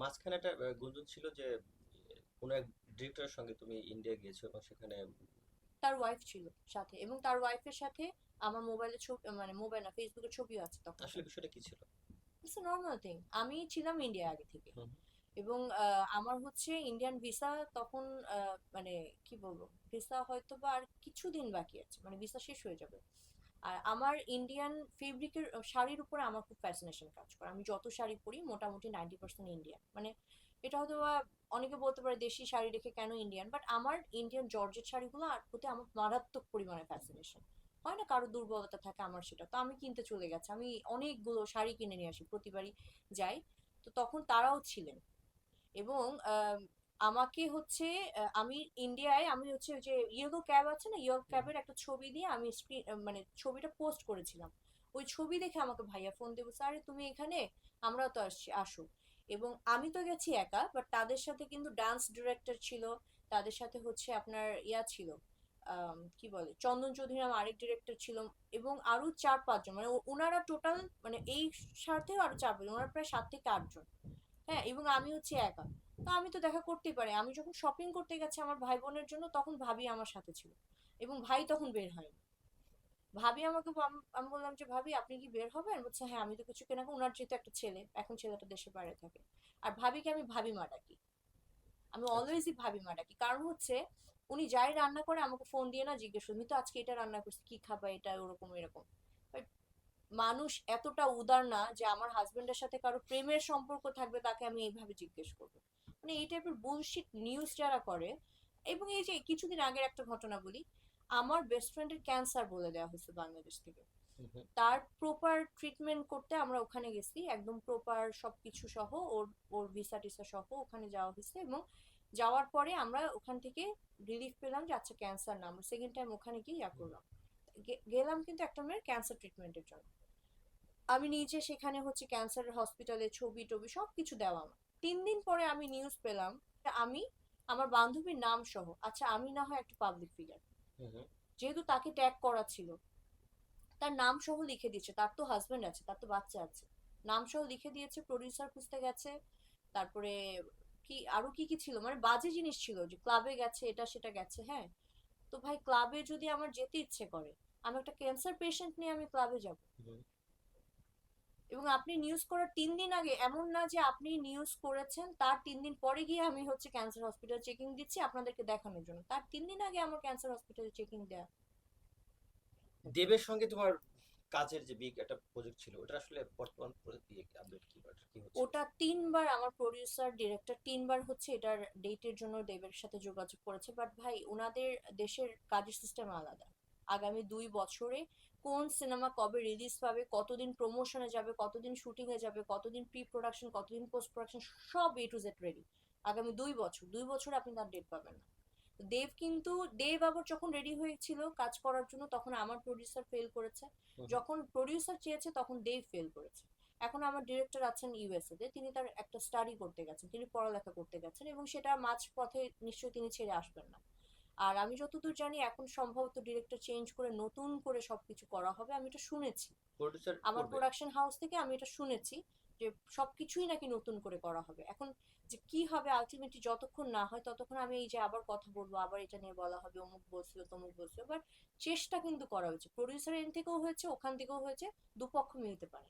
মাঝখানে একটা গুঞ্জন ছিল যে কোনো এক ডিরেক্টরের সঙ্গে তুমি ইন্ডিয়া গিয়েছো এবং সেখানে তার ওয়াইফ ছিল সাথে এবং তার ওয়াইফের সাথে আমার মোবাইলে ছবি মানে মোবাইল না ফেসবুকের ছবিও আছে তখন। আসলে বিষয়টা কি ছিল? ইটস নর্মাল থিং আমি ছিলাম ইন্ডিয়া আগে থেকে। এবং আমার হচ্ছে ইন্ডিয়ান ভিসা তখন মানে কি বলব ভিসা হয়তো বা আর কিছুদিন বাকি আছে মানে ভিসা শেষ হয়ে যাবে। আর আমার ইন্ডিয়ান ফেব্রিকের শাড়ির উপরে আমার খুব ফ্যাসিনেশন কাজ করে। আমি যত শাড়ি পরি, মোটামুটি নাইনটি পার্সেন্ট ইন্ডিয়ান মানে এটা হয়তো অনেকে বলতে পারে দেশি শাড়ি রেখে কেন ইন্ডিয়ান বাট আমার ইন্ডিয়ান জর্জেট শাড়িগুলো আর প্রতি আমার মারাত্মক পরিমাণে ফ্যাসিনেশন হয় না? কারও দুর্বলতা থাকে আমার সেটা। তো আমি কিনতে চলে গেছি। আমি অনেকগুলো শাড়ি কিনে নিয়ে আসি। প্রতিবারই যাই। তো তখন তারাও ছিলেন। এবং আমাকে হচ্ছে আমি ইন্ডিয়ায় আমি হচ্ছে ওই যে ইয়েলো ক্যাব আছে না ইয়েলো ক্যাবের একটা ছবি দিয়ে আমি স্ক্রিন মানে ছবিটা পোস্ট করেছিলাম। ওই ছবি দেখে আমাকে ভাইয়া ফোন দেবো স্যার তুমি এখানে? আমরাও তো আসছি আসো এবং আমি তো গেছি একা বাট তাদের সাথে কিন্তু ডান্স ডিরেক্টর ছিল তাদের সাথে হচ্ছে আপনার ইয়া ছিল কি বলে চন্দন চৌধুরী নাম আরেক ডিরেক্টর ছিল এবং আরও চার পাঁচজন মানে ওনারা টোটাল মানে এই সাথেও আরও চার পাঁচজন ওনারা প্রায় সাত থেকে আটজন। হ্যাঁ এবং আমি হচ্ছে একা। তো আমি তো দেখা করতেই পারি। আমি যখন শপিং করতে গেছি আমার ভাই বোনের জন্য তখন ভাবি আমার সাথে ছিল এবং ভাই তখন বের হয়নি। ভাবি আমাকে আমি বললাম যে ভাবি আপনি কি বের হবেন? বলছে হ্যাঁ আমি তো কিছু কেনা ওনার যেহেতু একটা ছেলে এখন ছেলেটা দেশের বাইরে থাকে। আর ভাবিকে আমি ভাবি মা ডাকি। আমি অলওয়েজই ভাবি মা ডাকি। কারণ হচ্ছে উনি যাই রান্না করে আমাকে ফোন দিয়ে না জিজ্ঞেস করি, "তুমি তো আজকে এটা রান্না করছি কি খাবা এটা ওরকম এরকম? মানুষ এতটা উদার না যে আমার হাজবেন্ডের সাথে কারও প্রেমের সম্পর্ক থাকবে তাকে আমি এইভাবে জিজ্ঞেস করব। মানে এই টাইপের বুলশিট নিউজ যারা করে এবং এই যে কিছুদিন আগের একটা ঘটনা বলি আমার বেস্ট ফ্রেন্ডের ক্যান্সার বলে দেওয়া হয়েছে বাংলাদেশ থেকে। তার প্রপার ট্রিটমেন্ট করতে আমরা ওখানে গেছি একদম প্রপার সবকিছু সহ ওর ওর ভিসা টিসা সহ ওখানে যাওয়া হয়েছে এবং যাওয়ার পরে আমরা ওখান থেকে রিলিফ পেলাম যে আচ্ছা ক্যান্সার না আমরা সেকেন্ড টাইম ওখানে গিয়ে ইয়া করলাম। গেলাম কিন্তু একটা মেয়ের ক্যান্সার ট্রিটমেন্টের জন্য। আমি নিজে সেখানে হচ্ছে ক্যান্সারের হসপিটালে ছবি টবি সব কিছু দেওয়া আমার। তিন দিন পরে আমি নিউজ পেলাম যে আমি আমার বান্ধবীর নাম সহ আচ্ছা আমি না হয় একটা পাবলিক ফিগার। যেহেতু তাকে ট্যাগ করা ছিল তার নাম সহ লিখে দিয়েছে তার তো হাজবেন্ড আছে তার তো বাচ্চা আছে। নাম সহ লিখে দিয়েছে প্রডিউসার খুঁজতে গেছে তারপরে কি আরও কি কি ছিল? মানে বাজে জিনিস ছিল যে ক্লাবে গেছে এটা সেটা গেছে হ্যাঁ? তো ভাই ক্লাবে যদি আমার যেতে ইচ্ছে করে আমি একটা ক্যান্সার পেশেন্ট নিয়ে আমি ক্লাবে যাব। এবং আপনি নিউজ করার তিন দিন আগে এমন না যে আপনি নিউজ করেছেন তার তিন দিন পরে গিয়ে আমি হচ্ছে ক্যান্সার হসপিটাল চেকিং দিচ্ছি আপনাদেরকে দেখানোর জন্য। তার তিন দিন আগে আমার ক্যান্সার হসপিটালে চেকিং দেয়া। দেবের সঙ্গে তোমার কাজের যে বিগ একটা প্রজেক্ট ছিল ওটা আসলে বর্তমান আপডেট কি বা- কি হচ্ছে? ওটা তিনবার আমার প্রডিউসার ডিরেক্টর তিনবার হচ্ছে এটার ডেটের জন্য দেবের সাথে যোগাযোগ করেছে। বাট ভাই ওনাদের দেশের কাজের সিস্টেম আলাদা। আগামী দুই বছরে কোন সিনেমা কবে রিলিজ পাবে কতদিন প্রমোশনে যাবে কতদিন শুটিং এ যাবে কতদিন প্রি প্রোডাকশন কতদিন পোস্ট প্রোডাকশন সব এ টু জেড রেডি আগামী দুই বছর দুই বছরে আপনি তার ডেট পাবেন না। দেব কিন্তু দেব আবার যখন রেডি হয়েছিল কাজ করার জন্য তখন আমার প্রডিউসার ফেল করেছে। যখন প্রডিউসার চেয়েছে তখন দেব ফেল করেছে। এখন আমার ডিরেক্টর আছেন ইউএসএ তে তিনি তার একটা স্টাডি করতে গেছেন তিনি পড়ালেখা করতে গেছেন এবং সেটা মাঝ পথে নিশ্চয়ই তিনি ছেড়ে আসবেন না। আর আমি যতদূর জানি এখন সম্ভবত ডিরেক্টর চেঞ্জ করে নতুন করে সবকিছু করা হবে আমি এটা শুনেছি। আমার প্রোডাকশন হাউস থেকে আমি এটা শুনেছি যে সবকিছুই নাকি নতুন করে করা হবে। এখন যে কি হবে আলটিমেটলি যতক্ষণ না হয় ততক্ষণ আমি এই যে আবার কথা বলব আবার এটা নিয়ে বলা হবে অমুক বলছিল তমুক বলছিল বাট চেষ্টা কিন্তু করা হয়েছে। প্রডিউসার এন্ড থেকেও হয়েছে ওখান থেকেও হয়েছে দুপক্ষ মিলতে পারে